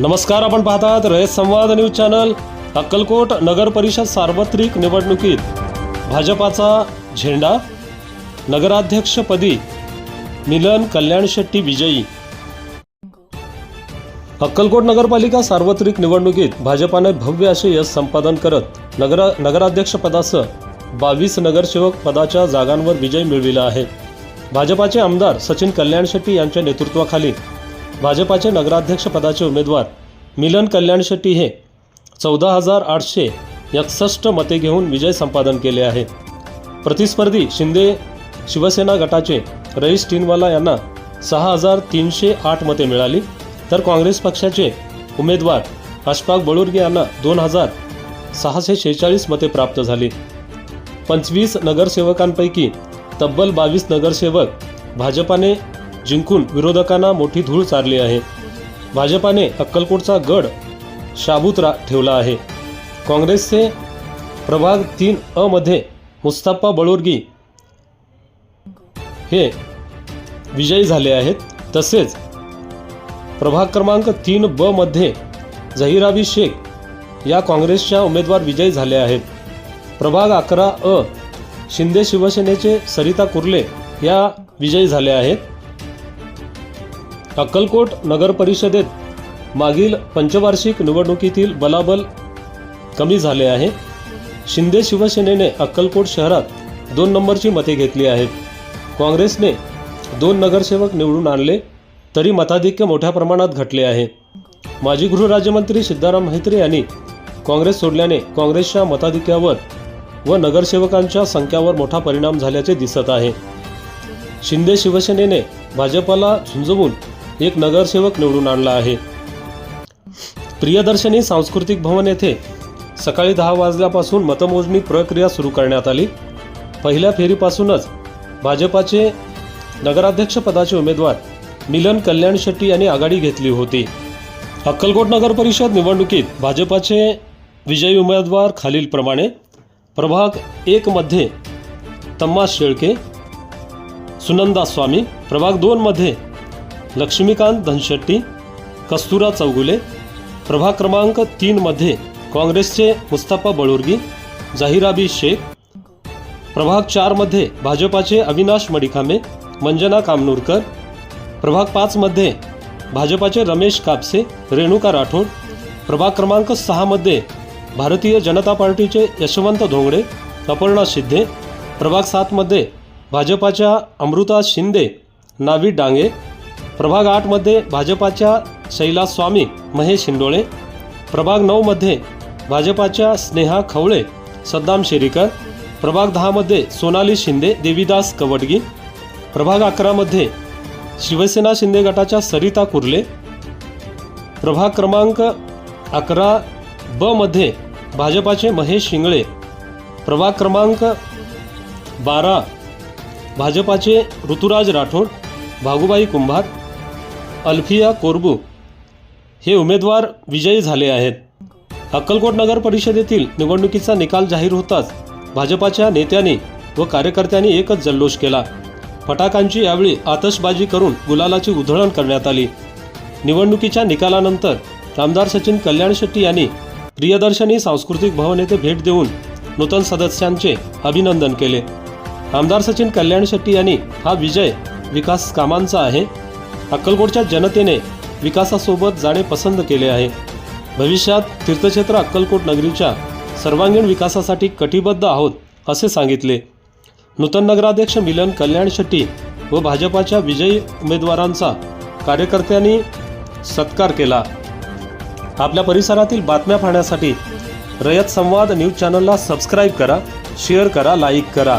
नमस्कार आपण पाहतात रयत संवाद न्यूज चॅनल अक्कलकोट नगर परिषद सार्वत्रिक निवडणुकीत. भाजपाचा झेंडा नगराध्यक्षपदी मिलन कल्याण शेट्टी विजयी. अक्कलकोट नगरपालिका सार्वत्रिक निवडणुकीत भाजपाने भव्य असे यश संपादन करत नगर नगराध्यक्षपदासह बावीस नगरसेवक पदाच्या जागांवर विजय मिळविला आहे. भाजपाचे आमदार सचिन कल्याण शेट्टी यांच्या नेतृत्वाखाली भाजपाचे नगराध्यक्षपदाचे उमेदवार मिलन कल्याण शेट्टी हे चौदा हजार आठशे एकसष्ट मते घेऊन विजय संपादन केले आहे. प्रतिस्पर्धी शिंदे शिवसेना गटाचे रईस टिनवाला यांना सहा हजार तीनशे आठ मते मिळाली. तर काँग्रेस पक्षाचे उमेदवार अशफाक बळुर्गे यांना दोन हजार सहाशे शेहेचाळीस मते प्राप्त झाली. पंचवीस नगरसेवकांपैकी तब्बल बावीस नगरसेवक भाजपाने जिंकून विरोधकांना मोठी धूळ चारली आहे. भाजपाने अक्कलकोटचा गड शाबूतरा ठेवला आहे. काँग्रेसचे प्रभाग तीन अ मध्ये मुस्तफा बळुर्गी हे विजयी झाले आहेत. तसेच प्रभाग क्रमांक तीन ब मध्ये झहिराबी शेख या काँग्रेसच्या उमेदवार विजयी झाले आहेत. प्रभाग अकरा अ शिंदे शिवसेनेचे सरिता कुर्ले या विजयी झाल्या आहेत. अक्कलकोट नगर परिषदेत मागील पंचवार्षिक निवडणुकीतील बलाबल कमी झाले आहे. शिंदे शिवसेनेने अक्कलकोट शहरात दोन नंबरची मते घेतली आहेत. काँग्रेसने दोन नगरसेवक निवडून आणले तरी मताधिक्य मोठ्या प्रमाणात घटले आहे. माजी गृहराज्यमंत्री सिद्धाराम म्हेत्रे यांनी काँग्रेस सोडल्याने काँग्रेसच्या मताधिक्यावर व नगरसेवकांच्या संख्यावर मोठा परिणाम झाल्याचे दिसत आहे. शिंदे शिवसेनेने भाजपाला झुंजवून एक नगरसेवक निवडून आणला आहे. प्रियदर्शनी सांस्कृतिक भवन येथे सकाळी दहा वाजल्यापासून मतमोजणी प्रक्रिया सुरू करण्यात आली. पहिल्या फेरीपासूनच भाजपाचे नगराध्यक्षपदाचे उमेदवार मिलन कल्याण शेट्टी यांनी आघाडी घेतली होती. अक्कलकोट नगर परिषद निवडणुकीत भाजपाचे विजयी उमेदवार खालीलप्रमाणे प्रभाग एकमध्ये तम्मा शेळके सुनंदा स्वामी प्रभाग दोनमध्ये लक्ष्मीकांत धनशेट्टी कस्तुरा चौगुले प्रभाग क्रमांक तीनमध्ये काँग्रेसचे मुस्तफा बळुर्गी जाहिराबी शेख प्रभाग चारमध्ये भाजपाचे अविनाश मडिकामे मंजना कामनूरकर प्रभाग पाचमध्ये भाजपाचे रमेश कापसे रेणुका राठोड प्रभाग क्रमांक सहामध्ये भारतीय जनता पार्टीचे यशवंत धोंगडे अपर्णा शिद्धे प्रभाग सातमध्ये भाजपाच्या अमृता शिंदे नावी डांगे प्रभाग आठमध्ये भाजपाच्या शैला स्वामी महेश हिंडोळे प्रभाग नऊमध्ये भाजपाच्या स्नेहा खवळे सद्दाम शेरीकर प्रभाग दहामध्ये सोनाली शिंदे देवीदास कवडगी प्रभाग अकरामध्ये शिवसेना शिंदे गटाच्या सरिता कुर्ले प्रभाग क्रमांक अकरा बमध्ये भाजपाचे महेश शिंगळे प्रभाग क्रमांक बारा भाजपाचे ऋतुराज राठोड भागुबाई कुंभार अल्फिया कोरबू हे उमेदवार विजयी झाले आहेत. अक्कलकोट नगर परिषदेतील निवडणुकीचा निकाल जाहीर होताच भाजपाच्या नेत्यांनी व कार्यकर्त्यांनी एकच जल्लोष केला. फटाकांची यावेळी आतषबाजी करून गुलालाची उधळण करण्यात आली. निवडणुकीच्या निकालानंतर आमदार सचिन कल्याण शेट्टी यांनी प्रियदर्शनी सांस्कृतिक भवन येथे भेट देऊन नूतन सदस्यांचे अभिनंदन केले. आमदार सचिन कल्याण शेट्टी यांनी हा विजय विकास कामांचा आहे अक्कलकोटच्या जनतेने विकासासोबत जाणे पसंत केले आहे. भविष्यात तीर्थक्षेत्र अक्कलकोट नगरीच्या सर्वांगीण विकासासाठी कटिबद्ध आहोत असे सांगितले. नूतन नगराध्यक्ष मिलन कल्याण शेट्टी व भाजपाच्या विजयी उमेदवारांचा कार्यकर्त्यांनी सत्कार केला. आपल्या परिसरातील बातम्या पाहण्यासाठी रयत संवाद न्यूज चॅनलला सबस्क्राईब करा शेअर करा लाईक करा.